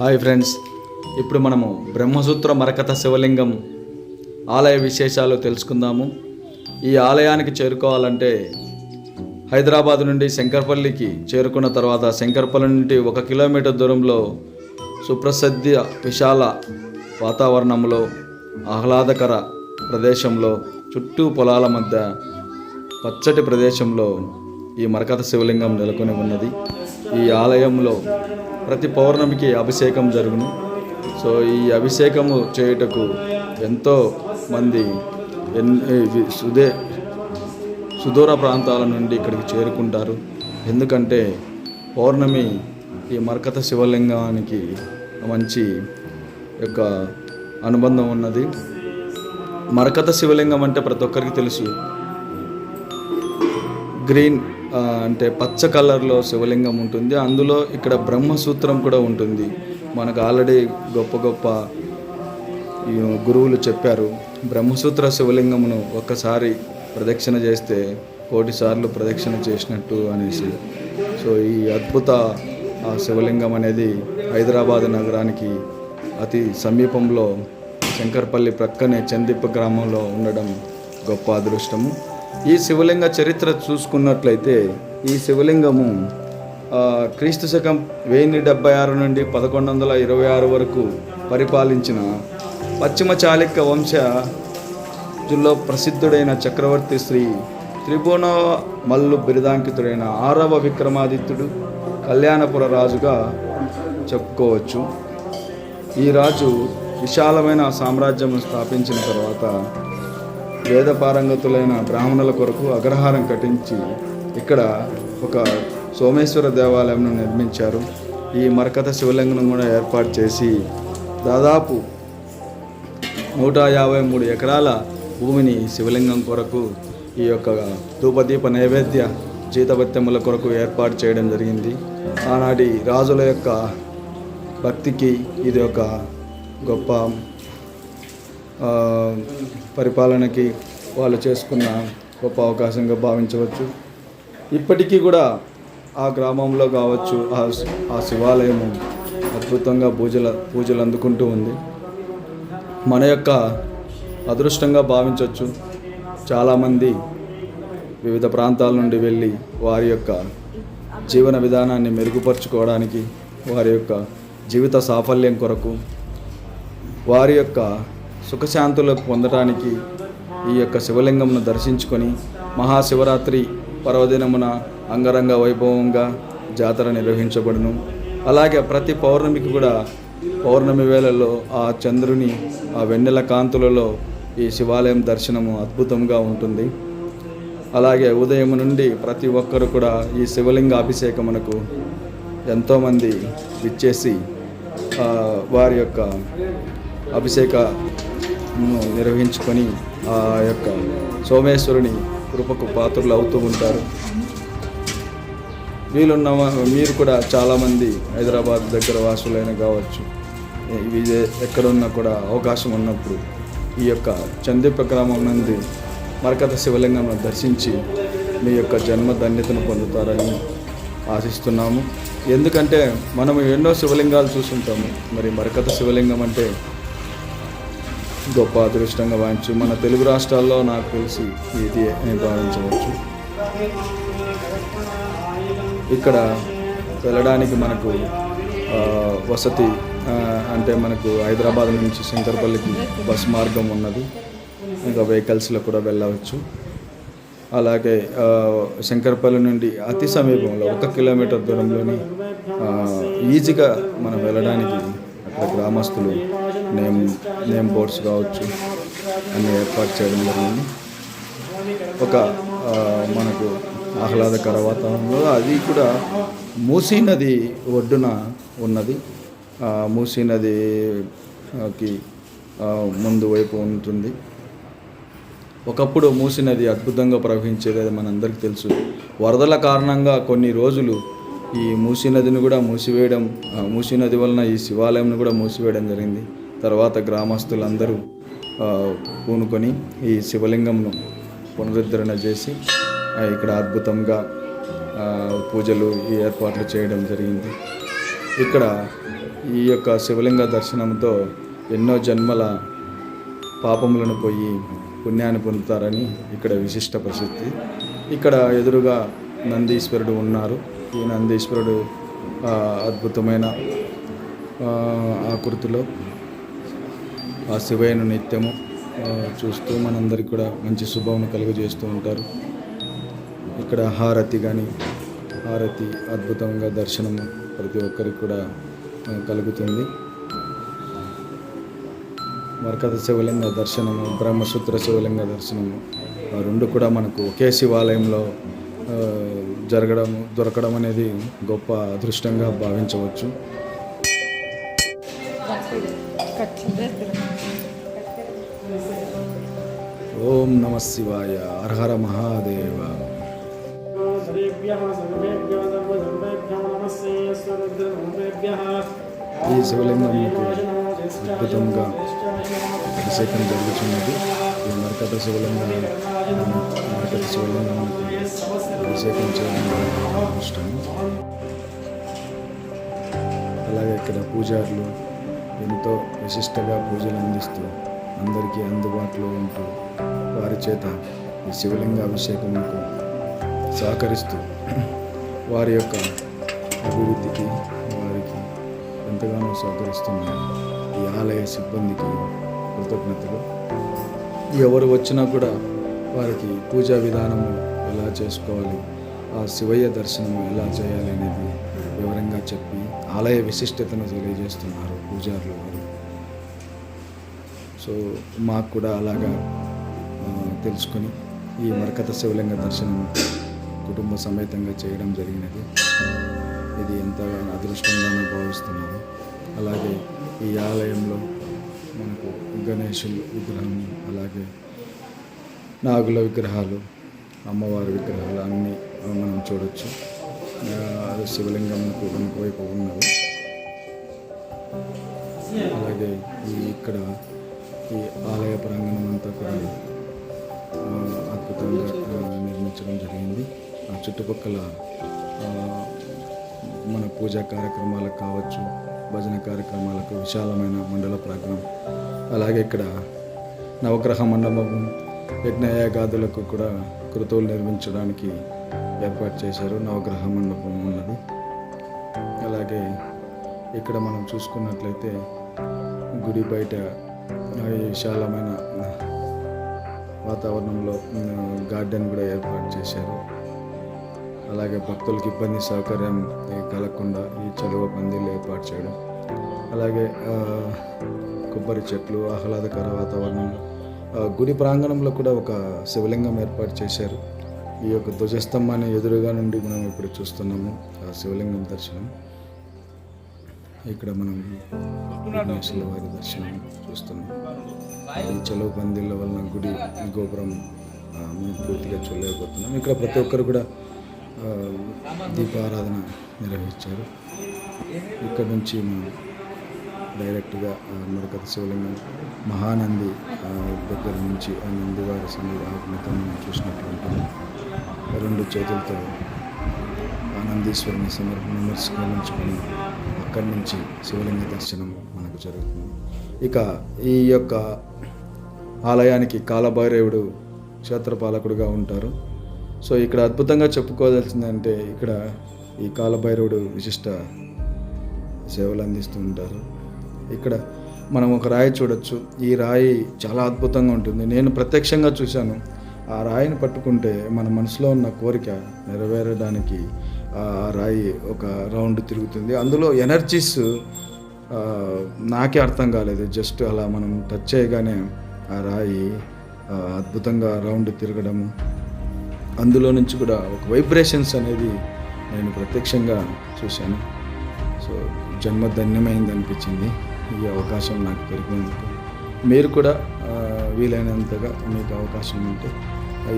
Hi friends ఇప్పుడు మనము బ్రహ్మసూత్ర మరకత శివలింగం ఆలయ విశేషాలు తెలుసుకుందాము. ఈ ఆలయానికి చేరుకోవాలంటే హైదరాబాద్ నుండి శంకర్పల్లికి చేరుకున్న తర్వాత శంకర్పల్లి నుండి ఒక కిలోమీటర్ దూరంలో సుప్రసిద్ధ విశాల వాతావరణంలో ఆహ్లాదకర ప్రదేశంలో చుట్టూ పొలాల మధ్య పచ్చటి ప్రదేశంలో ఈ మరకత శివలింగం నెలకొని ఉన్నది. ఈ ఆలయంలో ప్రతి పౌర్ణమికి అభిషేకం జరుగును. సో ఈ అభిషేకము చేయుటకు ఎంతో మంది సుదే సుదూర ప్రాంతాల నుండి ఇక్కడికి చేరుకుంటారు. ఎందుకంటే పౌర్ణమి ఈ మరకత శివలింగానికి మంచి యొక్క అనుబంధం ఉన్నది. మరకత శివలింగం అంటే ప్రతి ఒక్కరికి తెలుసు. గ్రీన్ అంటే పచ్చ కలర్లో శివలింగం ఉంటుంది. అందులో ఇక్కడ బ్రహ్మసూత్రం కూడా ఉంటుంది. మనకు ఆల్రెడీ గొప్ప గొప్ప గురువులు చెప్పారు. బ్రహ్మసూత్ర శివలింగమును ఒక్కసారి ప్రదక్షిణ చేస్తే కోటి సార్లు ప్రదక్షిణ చేసినట్టు అనేసి. సో ఈ అద్భుత ఆ శివలింగం అనేది హైదరాబాద్ నగరానికి అతి సమీపంలో శంకర్పల్లి ప్రక్కనే చందిప్ప గ్రామంలో ఉండడం గొప్ప అదృష్టము. ఈ శివలింగ చరిత్ర చూసుకున్నట్లయితే ఈ శివలింగము క్రీస్తు శకం వెయ్యి డెబ్బై ఆరు నుండి పదకొండు వందల ఇరవై ఆరు వరకు పరిపాలించిన పశ్చిమ చాళుక్య వంశ ప్రసిద్ధుడైన చక్రవర్తి శ్రీ త్రిభువన మల్లు బిరుదాంకితుడైన ఆరవ విక్రమాదిత్యుడు కళ్యాణపుర రాజుగా చెప్పుకోవచ్చు. ఈ రాజు విశాలమైన సామ్రాజ్యం స్థాపించిన తర్వాత వేద పారంగతులైన బ్రాహ్మణుల కొరకు అగ్రహారం కట్టించి ఇక్కడ ఒక సోమేశ్వర దేవాలయంను నిర్మించారు. ఈ మరకత శివలింగం కూడా ఏర్పాటు చేసి దాదాపు నూట యాభై మూడు ఎకరాల భూమిని శివలింగం కొరకు ఈ యొక్క ధూపదీప నైవేద్య జీతభత్యముల కొరకు ఏర్పాటు చేయడం జరిగింది. ఆనాటి రాజుల యొక్క భక్తికి ఇది ఒక గొప్ప పరిపాలనకి వాళ్ళు చేసుకున్న గొప్ప అవకాశంగా భావించవచ్చు. ఇప్పటికీ కూడా ఆ గ్రామంలో కావచ్చు ఆ ఆ శివాలయము అద్భుతంగా పూజల పూజలు అందుకుంటూ ఉంది. మన యొక్క అదృష్టంగా భావించవచ్చు. చాలామంది వివిధ ప్రాంతాల నుండి వెళ్ళి వారి యొక్క జీవన విధానాన్ని మెరుగుపరుచుకోవడానికి వారి యొక్క జీవిత సాఫల్యం కొరకు వారి యొక్క సుఖశాంతులు పొందటానికి ఈ యొక్క శివలింగంను దర్శించుకొని మహాశివరాత్రి పర్వదినమున అంగరంగ వైభవంగా జాతర నిర్వహించబడును. అలాగే ప్రతి పౌర్ణమికి కూడా పౌర్ణమి వేళల్లో ఆ చంద్రుని ఆ వెన్నెల కాంతులలో ఈ శివాలయం దర్శనము అద్భుతంగా ఉంటుంది. అలాగే ఉదయం నుండి ప్రతి ఒక్కరు కూడా ఈ శివలింగ అభిషేకమునకు ఎంతోమంది విచ్చేసి వారి యొక్క అభిషేక నిర్వహించుకొని ఆ యొక్క సోమేశ్వరుని కృపకు పాత్రలు అవుతూ ఉంటారు. వీళ్ళున్న మీరు కూడా చాలామంది హైదరాబాద్ దగ్గర వాసులైన కావచ్చు. ఇవి ఎక్కడున్నా కూడా అవకాశం ఉన్నప్పుడు ఈ యొక్క చందీప గ్రామం నుండి మరకత శివలింగం దర్శించి మీ యొక్క జన్మ ధన్యతను పొందుతారని ఆశిస్తున్నాము. ఎందుకంటే మనం ఎన్నో శివలింగాలు చూసుంటాము. మరి మరకత శివలింగం అంటే గొప్ప అదృష్టంగా భావించు మన తెలుగు రాష్ట్రాల్లో నాకు తెలిసి ఇది అని భావించవచ్చు. ఇక్కడ వెళ్ళడానికి మనకు వసతి అంటే మనకు హైదరాబాద్ నుంచి శంకర్పల్లికి బస్ మార్గం ఉన్నది. ఇంకా వెహికల్స్లో కూడా వెళ్ళవచ్చు. అలాగే శంకర్పల్లి నుండి అతి సమీపంలో ఒక కిలోమీటర్ దూరంలోని ఈజీగా మనం వెళ్ళడానికి అక్కడ గ్రామస్తులు నేమ్ నేమ్ బోర్డ్స్ కావచ్చు అన్ని ఏర్పాటు చేయడం జరిగింది. ఒక మనకు ఆహ్లాదకర వాతావరణంలో అది కూడా మూసీ నది ఒడ్డున ఉన్నది. మూసీ నదికి ముందు వైపు ఉంటుంది. ఒకప్పుడు మూసీ నది అద్భుతంగా ప్రవహించేది అది మనందరికీ తెలుసు. వరదల కారణంగా కొన్ని రోజులు ఈ మూసీ నదిని కూడా మూసివేయడం మూసీ నది వలన ఈ శివాలయంను కూడా మూసివేయడం జరిగింది. తర్వాత గ్రామస్తులందరూ పూనుకొని ఈ శివలింగంను పునరుద్ధరణ చేసి ఇక్కడ అద్భుతంగా పూజలు ఈ ఏర్పాట్లు చేయడం జరిగింది. ఇక్కడ ఈ యొక్క శివలింగ దర్శనంతో ఎన్నో జన్మల పాపములను పోయి పుణ్యాన్ని పొందుతారని ఇక్కడ విశిష్ట ప్రసిద్ధి. ఇక్కడ ఎదురుగా నందీశ్వరుడు ఉన్నారు. ఈ నందీశ్వరుడు అద్భుతమైన ఆకృతిలో ఆ శివయ్యను నిత్యము చూస్తూ మనందరికి కూడా మంచి శుభమును కలుగజేస్తూ ఉంటారు. ఇక్కడ హారతి కానీ హారతి అద్భుతంగా దర్శనము ప్రతి ఒక్కరికి కూడా కలుగుతుంది. మరకథ శివలింగ దర్శనము బ్రహ్మసూత్ర శివలింగ దర్శనము ఆ రెండు కూడా మనకు ఒకే శివాలయంలో జరగడం దొరకడం అనేది గొప్ప అదృష్టంగా భావించవచ్చు. ఓం నమ శివాయ. అర్హర మహాదేవ. ఈ శివలింగంకు అద్భుతంగా అభిషేకం జరుగుతున్నది. ఈ మరకత శివలింగం మరకత శివలింగంకు అభిషేకం చేయడం ఇష్టం. అలాగే ఇక్కడ పూజారులు ఎంతో విశిష్టగా పూజలు అందిస్తూ అందరికీ అందుబాటులో ఉంటూ వారి చేత ఈ శివలింగ అభిషేకంకు సహకరిస్తూ వారి యొక్క అభివృద్ధికి వారికి ఎంతగానో సహకరిస్తున్న ఈ ఆలయ సిబ్బందికి కృతజ్ఞతలు. ఎవరు వచ్చినా కూడా వారికి పూజా విధానము ఎలా చేసుకోవాలి ఆ శివయ్య దర్శనం ఎలా చేయాలి అనేది వివరంగా చెప్పి ఆలయ విశిష్టతను తెలియజేస్తున్నారు పూజారులు వారు. సో మాకు కూడా అలాగా తెలుసుకొని ఈ మరకత శివలింగ దర్శనం కుటుంబ సమేతంగా చేయడం జరిగినది. ఇది ఎంతగానో అదృష్టంగానే భావిస్తున్నాను అలాగే ఈ ఆలయంలో మనకు గణేశుల విగ్రహం అలాగే నాగుల విగ్రహాలు అమ్మవారి విగ్రహాలు అన్నీ మనం చూడొచ్చు. శివలింగం శివలింగంకు వెనుక వైపు ఉన్నది. అలాగే ఈ ఇక్కడ ఈ ఆలయ ప్రాంగణం అంతా కూడా అద్భుతంగా నిర్మించడం జరిగింది. ఆ చుట్టుపక్కల మన పూజా కార్యక్రమాలకు కావచ్చు భజన కార్యక్రమాలకు విశాలమైన మండల ప్రాంగణం. అలాగే ఇక్కడ నవగ్రహ మండపం యజ్ఞయాగాదులకు కూడా కృతువులు నిర్మించడానికి ఏర్పాటు చేశారు. నవగ్రహ మండపం ఉన్నది. అలాగే ఇక్కడ మనం చూసుకున్నట్లయితే గుడి బయట విశాలమైన వాతావరణంలో గార్డెన్ కూడా ఏర్పాటు చేశారు. అలాగే భక్తులకు ఇబ్బంది సౌకర్యం కలగకుండా ఈ చలువ పందిళ్ళు ఏర్పాటు చేయడం. అలాగే కొబ్బరి చెట్లు ఆహ్లాదకర వాతావరణం గుడి ప్రాంగణంలో కూడా ఒక శివలింగం ఏర్పాటు చేశారు. ఈ యొక్క ధ్వజస్తంభాన్ని ఎదురుగా నుండి మనం ఇప్పుడు చూస్తున్నాము ఆ శివలింగం దర్శనం. ఇక్కడ మనం విఘ్నేశ్వర వారి దర్శనం చూస్తున్నాం. ఈ చెలవు పందిళ్ళ వలన గుడి గోపురం మనం పూర్తిగా చూడలేకపోతున్నాం ఇక్కడ ప్రతి ఒక్కరు కూడా దీపారాధన నిర్వహించారు. ఇక్కడ నుంచి మనం డైరెక్ట్గా మరొకటి శివలింగం మహానంది దగ్గర నుంచి ఆ నందివారి సన్నిధి ఆత్మతో చూసినట్లు ఉంటుంది రెండు చేతులతో ఆనందీశ్వరుని సమర్పణ నమస్కరించుకొని అక్కడి నుంచి శివలింగ దర్శనం మనకు జరుగుతుంది. ఇక ఈ యొక్క ఆలయానికి కాలభైరవుడు క్షేత్రపాలకుడుగా ఉంటారు. సో ఇక్కడ అద్భుతంగా చెప్పుకోవాల్సిందంటే ఇక్కడ ఈ కాలభైరవుడు విశిష్ట సేవలు అందిస్తూ ఉంటారు. ఇక్కడ మనం ఒక రాయి చూడొచ్చు. ఈ రాయి చాలా అద్భుతంగా ఉంటుంది. నేను ప్రత్యక్షంగా చూశాను. ఆ రాయిని పట్టుకుంటే మన మనసులో ఉన్న కోరిక నెరవేరడానికి రాయి ఒక రౌండ్ తిరుగుతుంది. అందులో ఎనర్జీస్ నాకే అర్థం కాలేదు. జస్ట్ అలా మనం టచ్ చేయగానే ఆ రాయి అద్భుతంగా రౌండ్ తిరగడము అందులో నుంచి కూడా ఒక వైబ్రేషన్స్ అనేది నేను ప్రత్యక్షంగా చూశాను. సో జన్మ ధన్యమైంది అనిపించింది. ఈ అవకాశం నాకు దొరికినందుకు. మీరు కూడా వీలైనంతగా మీకు అవకాశం ఉంటే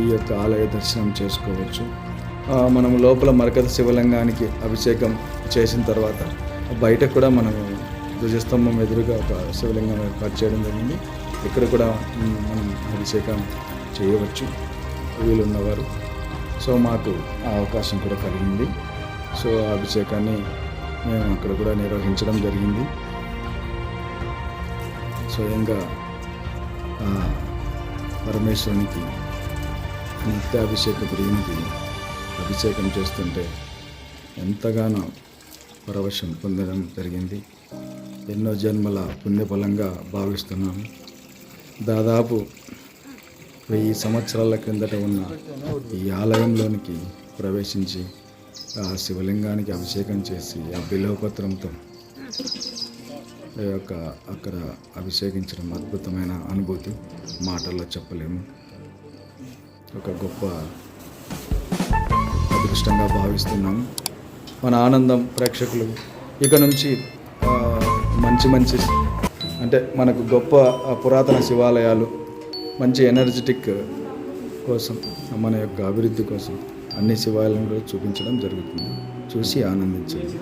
ఈ యొక్క ఆలయ దర్శనం చేసుకోవచ్చు. మనం లోపల మరకత శివలింగానికి అభిషేకం చేసిన తర్వాత బయట కూడా మనం ధ్వజస్తంభం ఎదురుగా ఒక శివలింగం ఏర్పాటు చేయడం జరిగింది. ఇక్కడ కూడా మనం అభిషేకం చేయవచ్చు. వీలున్నవారు. సో మాకు ఆ అవకాశం కూడా కలిగింది. సో ఆ అభిషేకాన్ని మేము అక్కడ కూడా నిర్వహించడం జరిగింది. స్వయంగా పరమేశ్వరునికి నిత్యాభిషేక ప్రియునికి అభిషేకం చేస్తుంటే ఎంతగానో పరవశం పొందడం జరిగింది. ఎన్నో జన్మల పుణ్యఫలంగా భావిస్తున్నాను. దాదాపు వెయ్యి సంవత్సరాల క్రిందట ఉన్న ఈ ఆలయంలోనికి ప్రవేశించి ఆ శివలింగానికి అభిషేకం చేసి ఆ బిలోపత్రంతో ఈ యొక్క అక్కడ అభిషేకించడం అద్భుతమైన అనుభూతి మాటల్లో చెప్పలేము. ఒక గొప్ప అదృష్టంగా భావిస్తున్నాము మన ఆనందం ప్రేక్షకులు ఇక నుంచి మంచి మంచి అంటే మనకు గొప్ప పురాతన శివాలయాలు మంచి ఎనర్జెటిక్ కోసం మన యొక్క అభివృద్ధి కోసం అన్ని శివాలయంలో కూడా చూపించడం జరుగుతుంది. చూసి ఆనందించండి.